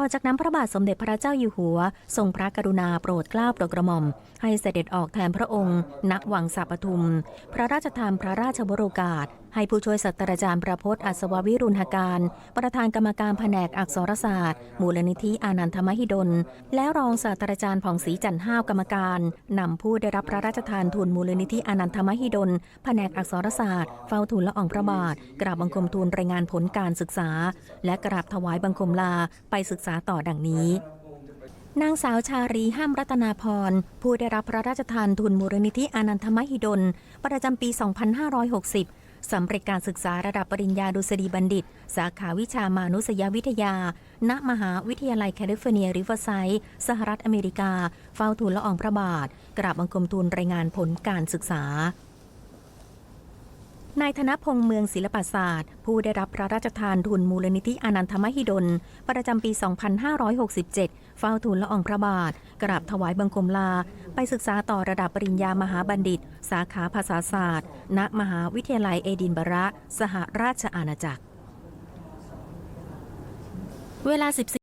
ต่อจากนั้นพระบาทสมเด็จพระเจ้าอยู่หัว ทรงพระกรุณาโปรดเกล้าโปรดกระหม่อม ให้เสด็จออกแทนพระองค์ ณ วังสาปทุม พระราชทานพระราชวโรกาสให้ผู้ช่วยศาสตราจารย์ประพจน์อัศววิรุณหการ ประธานกรรมการแผนกอักษรศาสตร์ มูลนิธิอานันทมหิดล และรองศาสตราจารย์ผ่องศรีจันท้าวกรรมการนำผู้ได้รับพระราชทานทุนมูลนิธิอานันทมหิดล แผนกอักษรศาสตร์ เฝ้าทูลละอองพระบาท กราบบังคมทูลรายงานผลการศึกษา และกราบถวายบังคมลาไปศึกษาต่อดังนี้นางสาวชารีห้ามรัตนาพร ผู้ได้รับพระราชทานทุนมูลนิธิอานันทมหิดล ประจำปี 2560 สำเร็จการศึกษาระดับปริญญาดุษฎีบัณฑิต สาขาวิชามานุษยวิทยา ณ มหาวิทยาลัยแคลิฟอร์เนียริเวอร์ไซด์สหรัฐอเมริกา เฝ้าทูลละอองพระบาท กราบบังคมทูลรายงานผลการศึกษา นายธนพงษ์เมืองศิลปศาสตร์ ผู้ได้รับพระราชทานทุนมูลนิธิอนันทมหิดล ประจำปี 2567 เฝ้าทูลละอองพระบาท กราบถวายบังคมลา ไปศึกษาต่อระดับปริญญามหาบัณฑิต สาขาภาษาศาสตร์ ณ มหาวิทยาลัยเอดินบะระ สหราชอาณาจักร เวลา 14